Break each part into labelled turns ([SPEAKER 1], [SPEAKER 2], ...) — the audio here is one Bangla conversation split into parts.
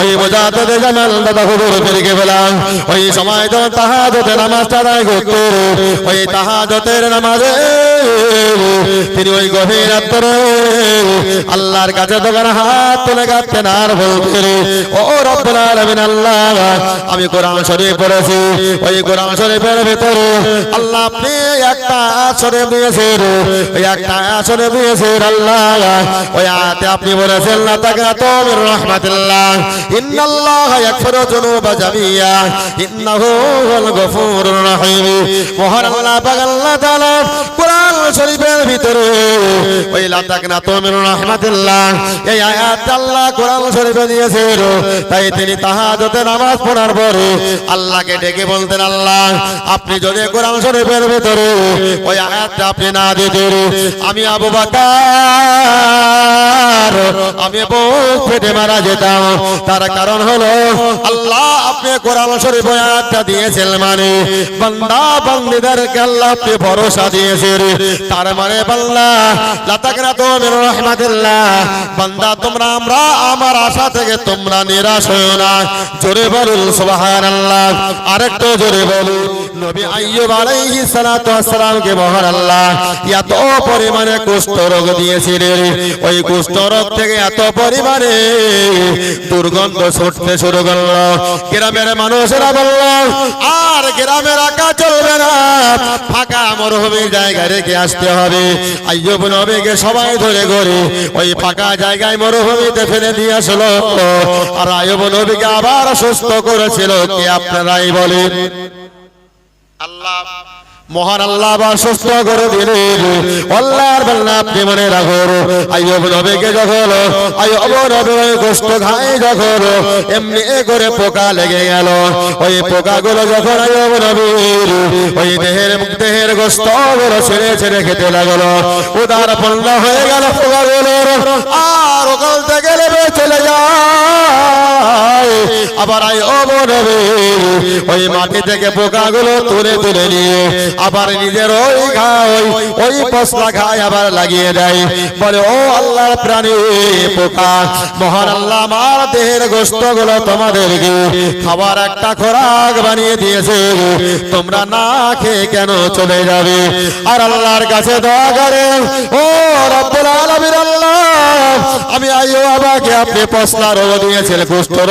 [SPEAKER 1] ওই মুজাহিদে জামাল দাদা হুজুর ফিরকে পেলাম ওই সময় তো তাহাজ্জুদের নামাজটা আদায় করতে, ওই তাহাজ্জুদের নামাজে তিনি ওই গভীর রাত্রে আল্লাহর কাছে দোকান হাত তুলে গাচ্ছেন আর বলছেন ও রব্বুল আলামিন, আল্লাহ, আমি কোরআন শরীফ পড়েছি। ওই কোরআন শরীফের ভিতরে আল্লাহ আপনি একটা শরীফ দিয়েছেন, ওই একটা শরীফ দিয়েছেন আল্লাহ। ওই আয়াতে আপনি বলেছেন, লা তাকাতু মির রাহমাতিল্লাহ, ইন্নাল্লাহ ইয়াগফিরু যুনুবা জামিয়া, ইন্নাহু হুয়াল গফুরুর রহিম। মহান আল্লাহ পাক আল্লাহ তাআলা কোরআন শরীফের ভিতরে। ওই মির রাহমাতিল্লাহ এই আয়াত আল্লাহ কোরআন শরীফে দিয়েছেন তাই তিনি তাহাজ্জুদে নামাজ পড়ার পরে আল্লাহকে ডেকে বলতেন, আল্লাহ, আপনি যদি কোরআন শরীফের ভিতরে ওই আয়াতটা আপনি না দিতেন, আমি আবু বাকার, আমি বুক ফেটে মারা যেতাম। তার কারণ হলো, আল্লাহ আপনি কোরআন শরীফ আয়াতটা দিয়েছেন মানে বান্দা বান্দিদেরকে আল্লাহ আপনি ভরসা দিয়েছেন। তার মানে বান্দা লাতাকরা তো মির রহমাতিল্লাহ। বান্দা, তোমরা আমরা আমার আশা থেকে তোমরা নিরাশ হও না। জোরে বলুন, সুবহানাল্লাহ। আরেকটু জোরে বলুন। নবী আইয়ুব আলাইহিস সালাতু ওয়াসসালামকে মহান আল্লাহ এত পরিমাণে কুষ্ঠ রোগ দিয়েছিলেন। ওই কুষ্ঠ রোগ থেকে এত পরিমাণে দুর্গন্ধ ছুটতে শুরু করল। গ্রামের মানুষেরা বলল, আর গ্রামের একা চলবে না। ফাঁকা মরুভূমির জায়গায় রেখে আসতে হবে। সবাই ধরে ঘরে ওই ফাঁকা জায়গায় মরুভূমিতে ফেলে দিয়ে আসলো। আর আইয়ুব নবীকে আবার সুস্থ করেছিল, কে আপনারাই বলেন? আল্লাহ মহান আল্লাহ আবার সুস্থ করে দিলেন। আল্লাহর বান্দা আপনি মনে রাখুন, আইয়ুব নবীকে যখন, আইয়ুব নবী ওই গোশত খায় যখন, এমনি করে পোকা লেগে গেল। ওই পোকাগুলো যখন আইয়ুব নবীর ওই দেহের দেহের গোশতগুলো ছেড়ে ছেড়ে খেতে লাগল। উদার পণ্য হয়ে গেল পোকাগুলোর, আর ওখান থেকে চলে যায়। আবার আইয়ুব নবী ওই মাটি থেকে পোকাগুলো তুলে তুলে নিয়ে আবার নিজের ওই ঘাই, ওই পশলা আবার লাগিয়ে দেয়। বলে, ও প্রাণী, পোকা, মহান আল্লাহ দেহের তোমাদেরকে খাবার একটা খোরাক বানিয়ে দিয়েছে। তোমরা না খেয়ে কেন চলে যাবে? আর আল্লাহর কাছে দোয়া করে ও রব্বুল আল্লাহ, আমি বাবাকে আপনি পশলা রোগ দিয়েছেন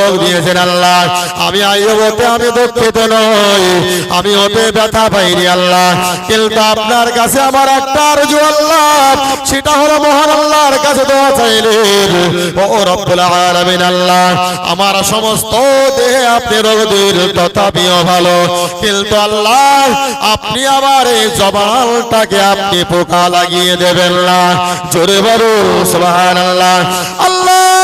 [SPEAKER 1] রোগ দিয়েছেন আল্লাহ। আমি আইয়ো বলতে আমি দুঃখিত নই। আমি ওতে ব্যথা পাইনি, আল্লাহ। কিন্তু আপনার কাছে আমার একটা আরজু আল্লাহ। সেটা হলো মহান আল্লাহর কাছে দোয়া চাইলেন ও রব্বুল আলামিন, আল্লাহ, আমার সমস্ত দেহে আপনি রোগ দূর তথাপিও ভালো। কিন্তু আল্লাহ, আপনি আমার এই জবানটাকে আপনি পোকা লাগিয়ে দেবেন না। জোরে বলো সুবহানাল্লাহ। আল্লাহর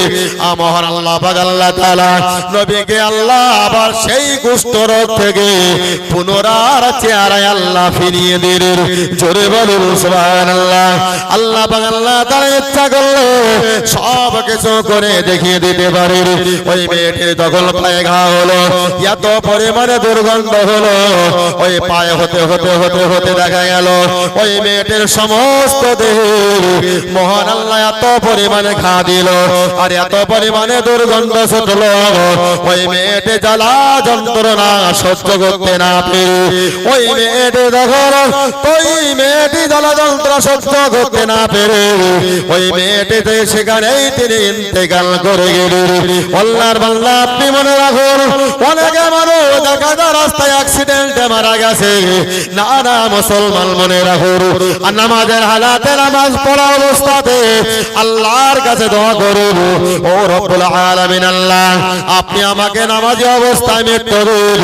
[SPEAKER 1] মহান আল্লাহ পাক, আল্লাহ তাআলা নবীকে আল্লাহ আবার সেই রোগ থেকে পুনরার চেহারায় আল্লাহ ফিরিয়ে দিলেন। জোরে বলুন, সুবহানাল্লাহ। আল্লাহ পাক, আল্লাহ তাআলা ইচ্ছা করলে সব কিছু করে দেখিয়ে দিতে পারে ওই মেয়েটির তখন পায়ে ঘা হলো, এত পরিমাণে দুর্গন্ধ হলো, ওই পায়ে হতে হতে হতে হতে দেখা গেল, ওই মেয়েটির সমস্ত দেহে মহান আল্লাহ এত পরিমাণে ঘা দিল, আর এত পরিমাণে দুর্গন্ধ ছুটলো ওই মেয়েটি জ্বালা, যন্ত্রণা সহ্য করতে না পেরে। ওই মেয়েটি যখন ওই মেয়েটি জ্বালা, যন্ত্রণা সহ্য করতে না পেরে। ওই মেয়েটিতে সেখানেই তিনি ইন্তেকাল করে গেলেন। আল্লাহর বাংলা আপনি মনে রাখুন, অনেকে মানুষ দেখা যায় রাস্তায় অ্যাক্সিডেন্টে মারা গেছে। না না, মুসলমান মনে রাখুন, আর নামাজের হালাতে নামাজ পড়া অবস্থাতে আল্লাহর কাছে দোয়া করুন। ও রব্বুল আলামিন আল্লাহ, আপনি আমাকে নামাজি অবস্থায় মৃত্যু দিন।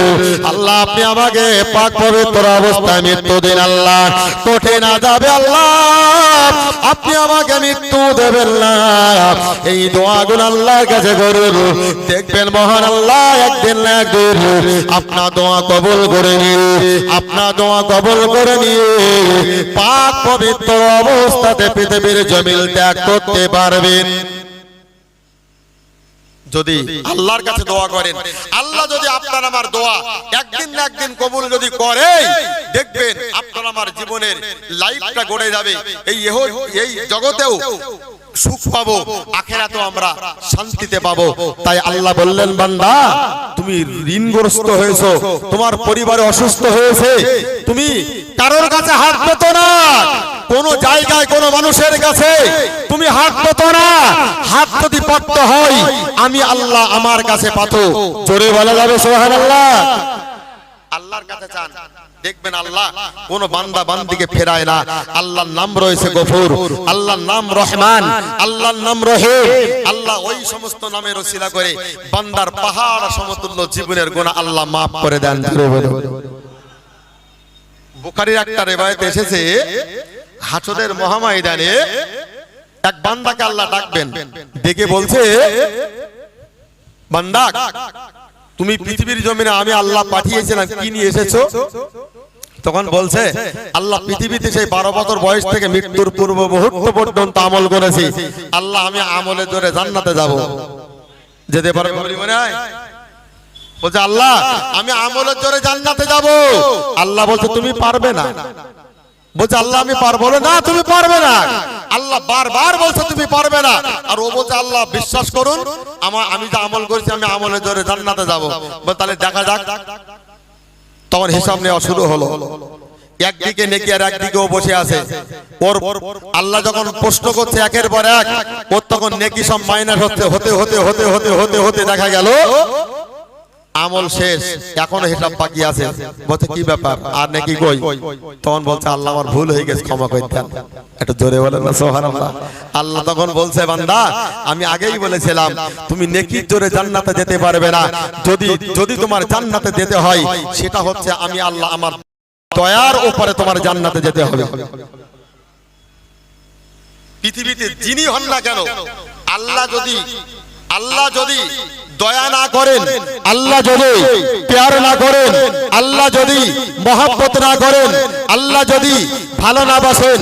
[SPEAKER 1] আল্লাহ, আপনি আমাকে পাক পবিত্র অবস্থায় মৃত্যু দিন আল্লাহ। কঠিন আযাবে আল্লাহ, আপনি আমাকে মৃত্যু দেবেন না। এই দোয়াগুলো আল্লাহর কাছে করুন। দেখবেন মহান আল্লাহ একদিন না একদিন আপনার দোয়া কবুল করে নিয়ে আপনার দোয়া কবুল করে নিয়ে পাক পবিত্র অবস্থাতে পৃথিবীর জমিল ত্যাগ করতে পারবেন। যদি আল্লাহর কাছে দোয়া করেন আল্লাহ যদি আপনার আমার দোয়া একদিন না একদিন কবুল যদি করে দেখবেন আপনার আমার জীবনের লাইফটা গড়ে যাবে। এই এই জগতেও। সুখ পাবো আখেরাতেও আমরা শান্তিতে পাবো। তাই আল্লাহ বললেন বান্দা তুমি ঋণগ্রস্ত হয়েছো তোমার পরিবারে অসুস্থ হয়েছে তুমি কারোর কাছে হাত পেতো না। কোন জায়গায় কোন মানুষের কাছে তুমি হাত পেতো না। হাত যদি পাততে হয় আমি আল্লাহ আমার কাছে পাতো। জোরে বলা যাবে সোহান আল্লাহ আল্লাহর কাছে চান। দেখবেন আল্লাহ, কোন বান্দা বান্দিকে ফেরায় না। আল্লাহর নাম রয়েছে গফুর, আল্লাহর নাম রহমান, আল্লাহর নাম রহিম। আল্লাহ ওই সমস্ত নামের ওসিলা করে বান্দার পাহাড় সমতুল্য জীবনের গুনাহ আল্লাহ মাফ করে দেন। বুখারীর একটা রেবায়েতে এসেছে হাসদের মহাময়দানে এক বান্দাকে আল্লাহ ডাকবেন। ডেকে বলছে, বান্দা তুমি পৃথিবীর জমিনে আমি আল্লাহ পাঠিয়েছিলাম কি নিয়ে এসেছ? তখন বলছে আল্লাহ পৃথিবীতে সেই বারো বছর বয়স থেকে মৃত্যুর পূর্ব মুহূর্ত পর্যন্ত আমল করেছি। আল্লাহ আমি আমলে জোরে জান্নাতে যাব। যেতে বলি মনে হয়? বলছে আল্লাহ আমি আমলের জোরে জান্নাতে যাব। আল্লাহ বলছে তুমি পারবে না। বলছে, আল্লাহ, আমি পারব না। তুমি পারবে না। আল্লাহ বারবার বলছে, তুমি পারবে না। আর ও বলছে, আল্লাহ, বিশ্বাস করুন, আমার, আমি যে আমল করেছি, আমি আমলের জোরে জান্নাতে যাব। তাহলে দেখা যাক। তখন হিসাব নেওয়া শুরু হলো। একদিকে নেকি আর একদিকে ও বসে আছে। ওর, আল্লাহ যখন প্রশ্ন করছে একের পর এক, ওর তখন নেকি সব মাইনাস হচ্ছে, হতে হতে হতে হতে হতে হতে দেখা গেল। আমল শেষ এখনও হিসাব বাকি আছে। বলছে কি ব্যাপার? আর নাকি কই? তখন বলছে আল্লাহ আমার ভুল হয়ে গেছে ক্ষমা করে দেন। একটু জোরে বলেন না সুবহানাল্লাহ। আল্লাহ তখন বলছে বান্দা আমি আগেই বলেছিলাম তুমি নেকির জোরে জান্নাতে যেতে পারবে না। যদি যদি তোমার জান্নাতে যেতে হয় সেটা হচ্ছে আমি আল্লাহ আমার দয়ার উপরে তোমার জান্নাতে যেতে হবে। পৃথিবীতে যিনি হন না কেন আল্লাহ যদি আল্লাহ যদি দয়া না করেন আল্লাহ যদি প্যার না করেন আল্লাহ যদি মহাব্বত না করেন আল্লাহ যদি ভালো না বাসেন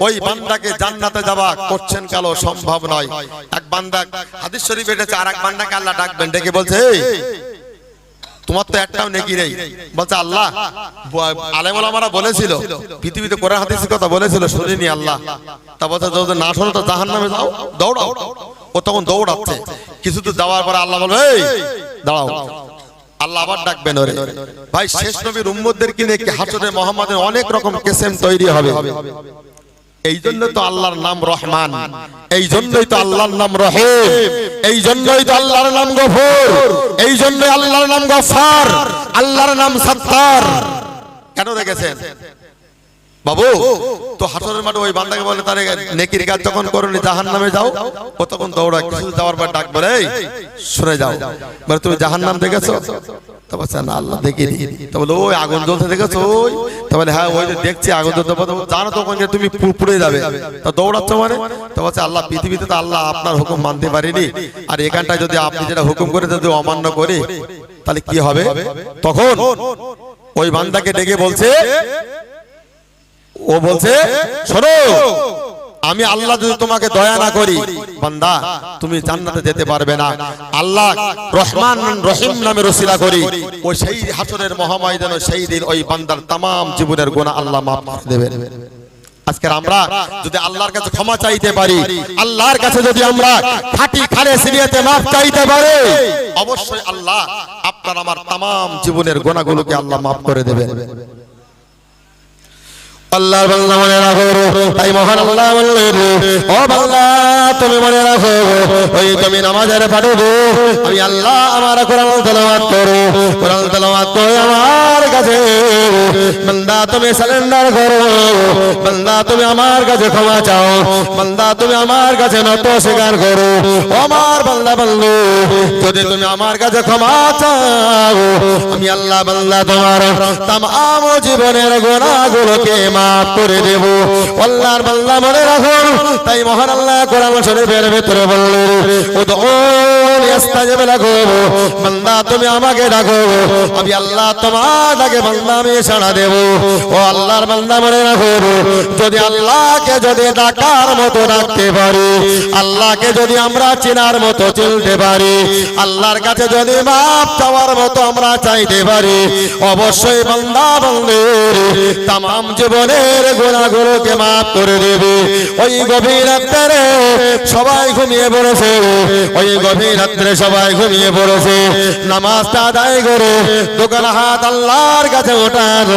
[SPEAKER 1] ওই বান্দাকে জান্নাতে যাওয়া করছেন কালো সম্ভব নয়। এক বান্দা হাদিস শরীফ এসেছে আর এক বান্দাকে আল্লাহ ডাকবেন ডেকে বলছে "এই, তোমার তো একটাও নেকি নেই। বলছে আল্লাহ আলেমারা বলেছিল পৃথিবীতে কোরআন হাদিসের কথা বলেছিল শুনিনি আল্লাহ। তা বলছে যদি না শোনো তো জাহান নামে যাও দৌড়াও। ও তখন দৌড়াচ্ছে। কিছু তো যাওয়ার পরে আল্লাহ বলবে, এই, দাঁড়াও। আল্লাহ আবার ভাই, শেষ নবীর কিনে হাসরে অনেক রকম তৈরি হবে? জন্য তো আল্লাহর নাম এই তো আল্লাহর নাম এই নাম এই জন্যই আল্লাহর নাম গফার। আল্লাহর নাম কেন রেখেছেন? বাবু তো হাসরের মাঠে ওই বান্দাকে বলে তারে নেকির কাজ যখন করনি জাহান নামে যাও। ও তখন দৌড়া কিছু যাওয়ার পর ডাক বলে "এই, সরে যাও। বলে তুমি জাহান নাম দেখেছ? তো বলছে না আল্লাহ ওই আগুন জ্বলতে ওই? হ্যাঁ ওই যে দেখছি আগুন জ্বলতে। বলে, জানো তো ওখানে তুমি যাবে। তো মানে? আল্লাহ পৃথিবীতে তো আল্লাহ আপনার হুকুম মানতে পারিনি। আর এখানটায় যদি আপনি যেটা হুকুম করে যদি অমান্য করি তাহলে কি হবে? তখন ওই বান্দাকে ডেকে বলছে ও বলছে শোনো আমি আল্লাহ যদি তোমাকে দয়া না করি বান্দা তুমি জান্নাতে যেতে পারবে না। আল্লাহ রহমান রহিম নামে রসিলা করি। ও সেই হাসরের মহাময়দান সেই দিন ওই বান্দার তাম জীবনের গুণা আল্লাহ মাফ দেবেন। আজকের আমরা যদি আল্লাহর কাছে ক্ষমা চাইতে পারি আল্লাহর কাছে যদি আমরা খাটি খালে সিরিয়াতে মাফ চাইতে পারি অবশ্যই আল্লাহ আপনার আমার তাম জীবনের গোনাগুলোকে আল্লাহ মাফ করে দেবেন। আল্লাহর বান্দা মনে রাখো তাই মহান আল্লাহ বললেন ও বান্দা তুমি মনে রাখো ওই তুমি নামাজের পাঠবো আমি আল্লাহ আমার কোরআন তেলাওয়াত করো, কোরআন তেলাওয়াত করে আমার কাছে বান্দা, তুমি সারেন্ডার করো, বান্দা, তুমি আমার কাছে ক্ষমা চাও, বান্দা, তুমি আমার কাছে নত স্বীকার করো। আমার বান্দা, বান্দু, যদি তুমি আমার কাছে ক্ষমা চাও, আমি আল্লাহ, বান্দা, তোমার তাম জীবনের গোনাগুলোকে মাফ করে দেব। আল্লাহর বান্দা মনে রাখুন, তাই মহান আল্লাহ কোরআন শরীফের ভিতরে বললেন ও বান্দা, তুমি আমাকে ডাকো। আমি আল্লাহ তোমার ডাকে, বান্দা, আমি সাড়া দেব। ও আল্লাহর বান্দা, মনে রাখো। যদি আল্লাহকে যদি ডাকার মতো ডাকতে পারি, আল্লাহকে যদি আমরা চেনার মতো চিনতে পারি, আল্লাহর কাছে যদি মাপ চাওয়ার মতো আমরা চাইতে পারি, অবশ্যই বান্দা, বান্দের তাম জীবনের গুণাগুলোকে মাফ করে দেবে। ওই গভীর রাত্রে সবাই ঘুমিয়ে পড়েছে। ওই গভীর রাত্রে সবাই ঘুমিয়ে পড়েছে। নামাজটা আদায় করে। দোকান হাত আল্লাহর কাছে ওঠান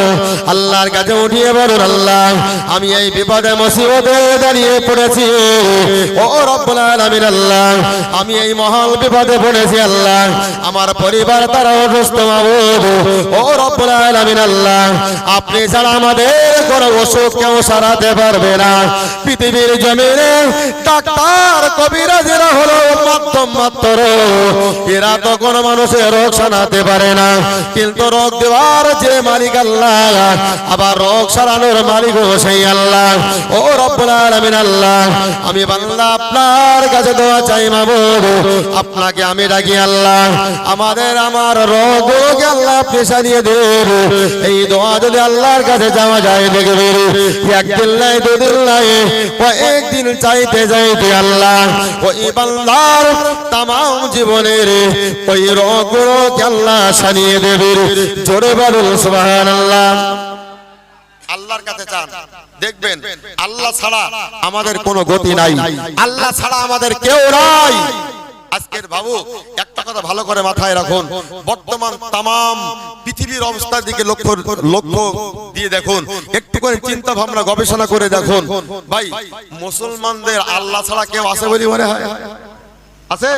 [SPEAKER 1] আল্লাহর কাছে উঠিয়ে বলুন, আল্লাহ, আমি এই বিপদে মুসিবতে দাঁড়িয়ে পড়েছি। ও রব্বুল আল্লাহ, আমি এই মহল বিপদে পড়েছি, আল্লাহ, আমার পরিবার তারা অসুস্থ মাবুদ। ও রব্বুল আলামিন, আল্লাহ, আপনি ছাড়া আমাদের কোনো অসুখ কেউ সারাতে পারবে না। পৃথিবীর জমিনে ডাক্তার কবিরাজেরা হলো মাধ্যম মাত্র এরা তো কোনো মানুষের রোগ সারাতে পারে না। কিন্তু রোগ দেওয়ার যে মালিক আল্লাহ, আবার রোগ সারানোর মালিক সেই আল্লাহ। ও রব্বুল আলামিন আল্লাহ, আমি বাংলা আপনার কাছে দোয়া চাই মাবুদ আপনাকে আমি ডাকি আল্লাহ, আমাদের আমার রোগকে আল্লাহ আপনি সারিয়ে দেব। এই দোয়া যদি আল্লাহর কাছে যাওয়া যায় দেখবে একদিন নাই, দুদিন নাই, ও একদিন চাইতে যাইতে আল্লাহ ওই বান্দার তামাম জীবনের ওই আল্লাহ সানিয়ে দেবে জোরে সুবহানাল্লাহ। আল্লাহর কাছে চান। দেখবেন, আল্লাহ ছাড়া আমাদের কোনো গতি নাই। আল্লাহ ছাড়া আমাদের কেউ নাই। আজকের বাবু, একটা কথা ভালো করে মাথায় রাখুন। বর্তমান তাম পৃথিবীর অবস্থার দিকে লক্ষ্য লক্ষ্য দিয়ে দেখুন। একটু করে চিন্তা ভাবনা গবেষণা করে দেখুন। ভাই, মুসলমানদের আল্লাহ ছাড়া কেউ আছে বলি মনে হয়? আছে?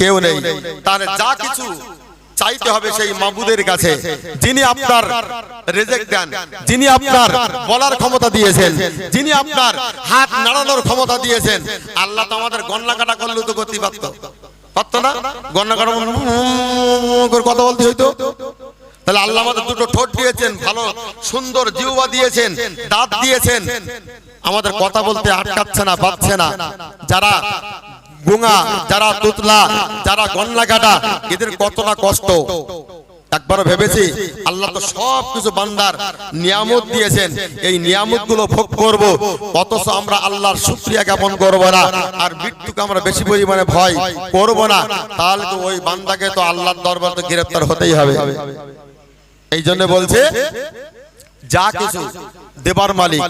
[SPEAKER 1] কেউ নেই। তার যা কিছু চাইতে হবে সেই মাবুদের কাছে, যিনি আপনার রেজেক্ট দেন, যিনি আপনার বলার ক্ষমতা দিয়েছেন, যিনি আপনার হাত নাড়ানোর ক্ষমতা দিয়েছেন। আল্লাহ তো আমাদের গন্না কাটা করলেও তো করতে পারতো পারতো না? গন্না কাটা কথা বলতে হইতো। তাহলে আল্লাহ আমাদের দুটো ঠোঁট দিয়েছেন, ভালো, সুন্দর জিহ্বা দিয়েছেন, দাঁত দিয়েছেন। আমাদের কথা বলতে আটকাচ্ছে না পাচ্ছে না। যারা গুঙা, যারা তুতলা, যারা গন্না কাটা এদের কতটা কষ্ট? একবার ভেবেছি, আল্লাহ তো সব কিছু বান্দার নিয়ামত দিয়েছেন। এই নিয়ামতগুলো ভোগ করব, অথচ আমরা আল্লাহর শুক্রিয়া জ্ঞাপন করব না, আর মৃত্যুকে আমরা বেশি পরিমাণে ভয় করব না। তাহলে তো ওই বান্দাকে তো আল্লাহর দরবার তো গ্রেফতার হতেই হবে। এই জন্য বলছে যা কিছু দেবার মালিক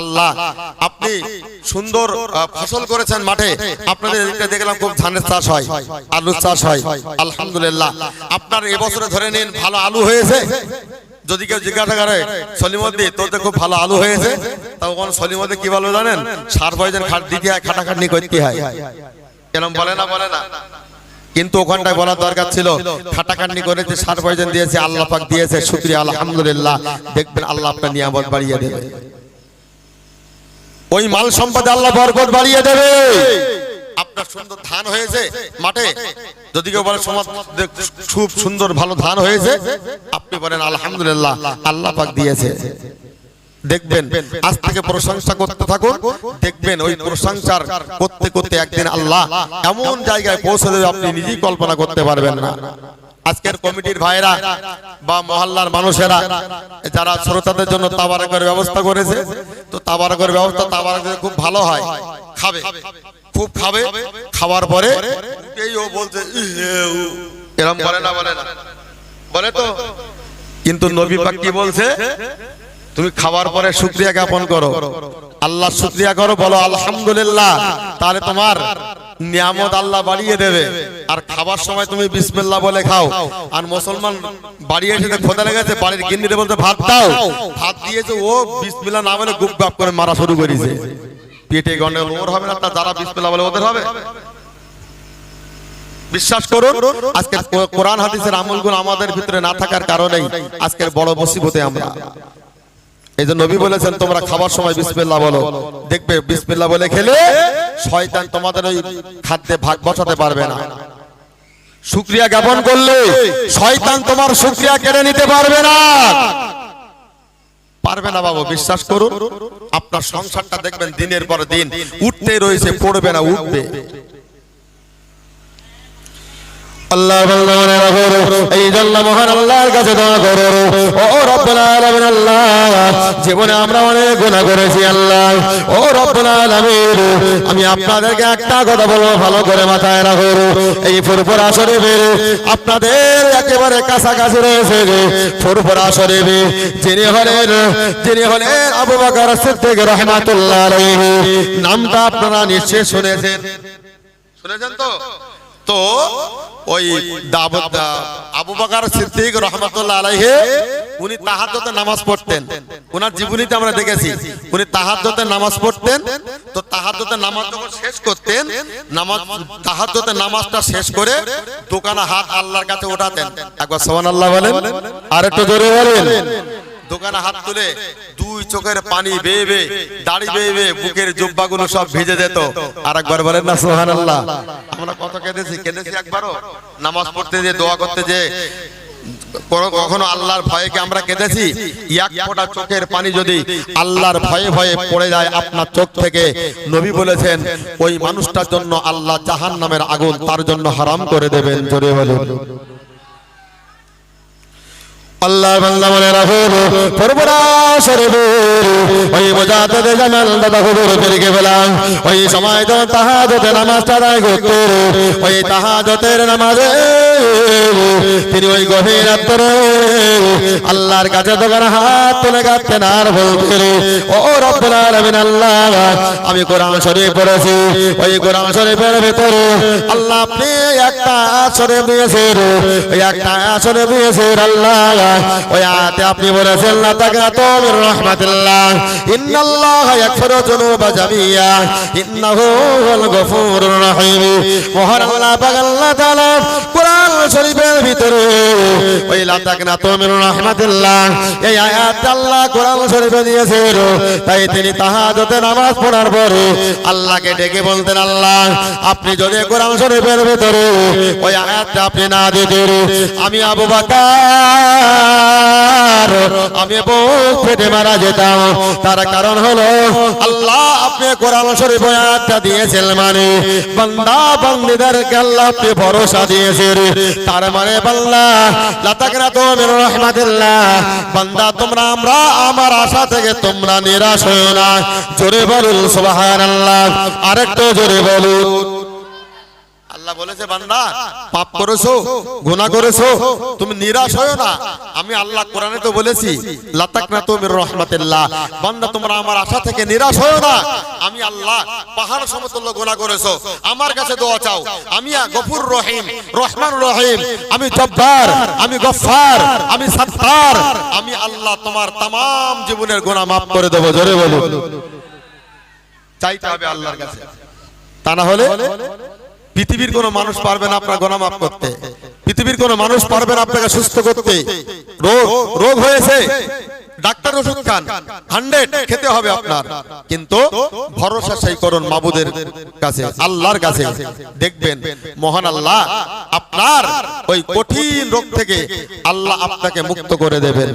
[SPEAKER 1] আল্লাহ। আপনি সুন্দর ফসল করেছেন মাঠে। আপনাদের দেখলাম খুব ধানের চাষ হয়। আলুর চাষ হয়। আলহামদুলিল্লাহ। আপনার এবছরে ধরে নিন ভালো আলু হয়েছে। যদি কেউ জিজ্ঞাসা করে সলিমদ্দি তোর তো খুব ভালো আলু হয়েছে? তখন সলিমদ্দি কি বলো জানেন? সার পয়জন খাট দিতে হয় খাটাখাটনি করতে হয়। এরকম বলে না? বলে না। কিন্তু ওখানটায় বলার দরকার ছিল, খাটাখাটনি করেছে সার পয়জন দিয়েছে, আল্লাহ পাক দিয়েছে, শুক্রিয়া, আলহামদুলিল্লাহ। দেখবেন আল্লাহ আপনার নিয়ামত বাড়িয়ে দেবে। ওই মাল সম্পদে আল্লাহ বরকত বাড়িয়ে দেবে। আপনার সুন্দর ধান হয়েছে মাঠে। যদি কেউ বলে সমাজ খুব সুন্দর, ভালো ধান হয়েছে। আপনি বলেন, আলহামদুলিল্লাহ, আল্লাহ পাক দিয়েছে। দেখবেন, আজ থেকে প্রশংসা করতে থাকুন, দেখবেন ওই প্রশংসার করতে করতে একদিন আল্লাহ এমন জায়গায় পৌঁছে দেবে, আপনি নিজেই কল্পনা করতে পারবেন না। আজকের কমিটির ভাইরা বা মহল্লার মানুষেরা, যারা শ্রোতাদের জন্য তাবারকের ব্যবস্থা করেছে, তো তাবারকের ব্যবস্থা তাবারকের খুব ভালো হয়। খাবে, খুব খাবে, খাওয়ার পরে এই ও। বলছে। এরম বলে না বলে না। বলে তো। কিন্তু নবী পাক কি বলছে? তুমি খাওয়ার পরে শুক্রিয়া জ্ঞাপন করো। আল্লাহ শুক্রিয়া করো বলো আলহামদুলিল্লাহ। তাহলে তোমার নিয়ামত আল্লাহ বাড়িয়ে দেবে। আর খাবার সময় তুমি বিসমিল্লাহ বলে খাও। আর মুসলমান বাড়ি এসে খোদা লেগেছে বাড়ির গিন্নিরে বলতে ভাত দাও। ভাত দিয়েছে ও বিসমিল্লাহ না বলে গুপ গাপ করে মারা শুরু করেছে। পেটে গন্ডগোল ওর হবে না তা যারা বিসমিল্লাহ বলে ওদের হবে। বিশ্বাস করুন আজকে কোরআন হাদিসের আমলগুলো আমাদের ভিতরে না থাকার কারণেই আজকের বড় মুসিবতে আমরা। এই যে নবী বলেছেন, তোমরা খাবার সময় বিসমিল্লাহ বলো। দেখবে বিসমিল্লাহ বলে খেলে শয়তান তোমাদের ওই খাদ্যে ভাগ বসাতে পারবে না। শুক্রিয়া জ্ঞাপন করলে শয়তান তোমার শুক্রিয়া কেড়ে নিতে পারবে না। পারবে না বাবু, বিশ্বাস করুন, আপনার সংসারটা দেখবেন দিনের পর দিন উঠতে রয়েছে, পড়বে না, উঠবে। আল্লাহ বান্দা মনে এই জন্য মহান আল্লাহর কাছে দোয়া করো। ও রব্বুল আল্লাহ, জীবনে আমরা অনেক গুনাহ করেছি আল্লাহ। ও রব্বুল আলামিন, আমি আপনাদেরকে একটা কথা বলব, ভালো করে মাথায় রাখো। এই ফুরফুরা শরীফের আপনাদের একেবারে কাছাকাছি রয়েছে ফুরফুরা শরীফ যিনি হলেন যিনি হলেন আবু বকর সিদ্দিক রাহমাতুল্লাহ নামটা আপনারা নিশ্চয়ই শুনেছেন। শুনেছেন তো? তো ওই দাবত আবু বকর সিদ্দিক রহমাতুল্লাহ আলাইহি, উনি তাহাজ্জুদের নামাজ পড়তেন। ওনার জীবনীতে আমরা দেখেছি, উনি তাহাজ্জুদের নামাজ পড়তেন। তো তাহাজ্জুদের নামাজ যখন শেষ করতেন, নামাজ, তাহাজ্জুদের নামাজটা শেষ করে দোকানে হাত আল্লাহর কাছে ওঠাতেন। একবার সুবহানাল্লাহ বলেন আর একটু জোরে বলেন। দোকানে হাত তুলে দুই চোখের পানি বেয়ে বেয়ে, দাড়ি বেয়ে বেয়ে, বুকের জুব্বাগুলো সব ভিজে যেত। আর একবার বলেন না, সুবহানাল্লাহ। আমরা কত কেঁদেছি কেঁদেছি একবারও? নামাজ পড়তে যে দোয়া করতে যে কখনো আল্লাহর ভয়কে আমরা কেঁদেছি? এক ফোঁটা চোখের পানি যদি আল্লাহর ভয়ে ভয়ে পড়ে যায় আপনার চোখ থেকে, নবী বলেছেন, ওই মানুষটার জন্য আল্লাহ জাহান নামের আগুন তার জন্য হারাম করে দেবেন, জোরে বলুন। আল্লাহ বান্দা মনে রাখো পরবরা শরীফে ওই বোঝাতে জানাল দাদা হুজুর ফিরকে পেলাম। ওই সময় তো তাহাজতে নামাজ তারাই করতে ওই তাহাজতের নামাজে তিনি ওই গভীর রাত্রে আল্লাহর কাছে দোকান হাত তুলে গাচ্ছেন আর বলতে ও রব্বুল আলামিন, আল্লাহ, আমি কোরআন শরীফ পড়েছি, ওই কোরআন শরীফের ভিতরে আল্লাহ আপনি একটা শরীফ দিয়েছেন, ওই একটা শরীফ দিয়েছেন আল্লাহ, ওই আয়াতে আপনি বলেছেন না তাকা তোমির রহমাতুল্লাহ, ইন্নাল্লাহ ইয়াগফিরু যুনুবা জামিয়া, ইন্নাহু হুয়াল গফুরুর রহিম। মহান আল্লাহ পাক আল্লাহ তাআলা কোরআন শরীফের ভিতরে। ওই তোমির রহমাতুল্লাহ। এই আয়াত আল্লাহ কোরআন শরীফে দিয়েছেন তাই তিনি তাহাজ্জুদে নামাজ পড়ার পরে আল্লাহকে ডেকে বলতেন, আল্লাহ, আপনি যদি কোরআন শরীফের ভিতরে ওই আয়াতটা আপনি না দিতেন, আমি আবু বাকার, আমি ফেটে মারা যেতাম। তার কারণ হলো, আল্লাহ আপনি কোরআন শরীফ আয়াতটা দিয়েছেন মানে বান্দা বান্দীদেরকে আল্লাহ আপনি ভরসা দিয়েছেন। তার মানে বাংলা লাতাকরা তো মের রহমাতুল্লাহ। বান্দা, তোমরা আমরা আমার আশা থেকে তোমরা নিরাশ হও না। জোরে বলুন সুবহানাল্লাহ। আরেকটু জোরে বলুন। আল্লাহ বলেছে বান্দা পাপ করেছো গুনাহ করেছো তুমি নিরাশ হয়ো না আমি আল্লাহ কোরআনে তো বলেছি লাতাকনা তুমির রহমাতিল্লাহ বান্দা তোমরা আমার আশা থেকে নিরাশ হয়ো না আমি আল্লাহ পাহাড় সমতুল্য গুনাহ করেছো আমার কাছে দোয়া চাও আমি গফুর রহিম রহমান রহিম আমি জব্বার আমি গফফার আমি সত্তার আমি আল্লাহ তোমার तमाम জীবনের গুনাহ maaf করে দেব জোরে বলুন চাইতে হবে আল্লাহর কাছে তা না হলে পৃথিবীর কোনো মানুষ পারবে না আপনার গোনা মাফ করতে। পৃথিবীর কোনো মানুষ পারবে না আপনাকে সুস্থ করতে। রোগ রোগ হয়েছে। ডাক্তার ওষুধ খান। হান্ড্রেড খেতে হবে আপনার। কিন্তু ভরসা সেই করুন মাবুদের কাছে, আল্লাহর কাছে। দেখবেন, মহান আল্লাহ আপনার ওই কঠিন রোগ থেকে আল্লাহ আপনাকে মুক্ত করে দেবেন।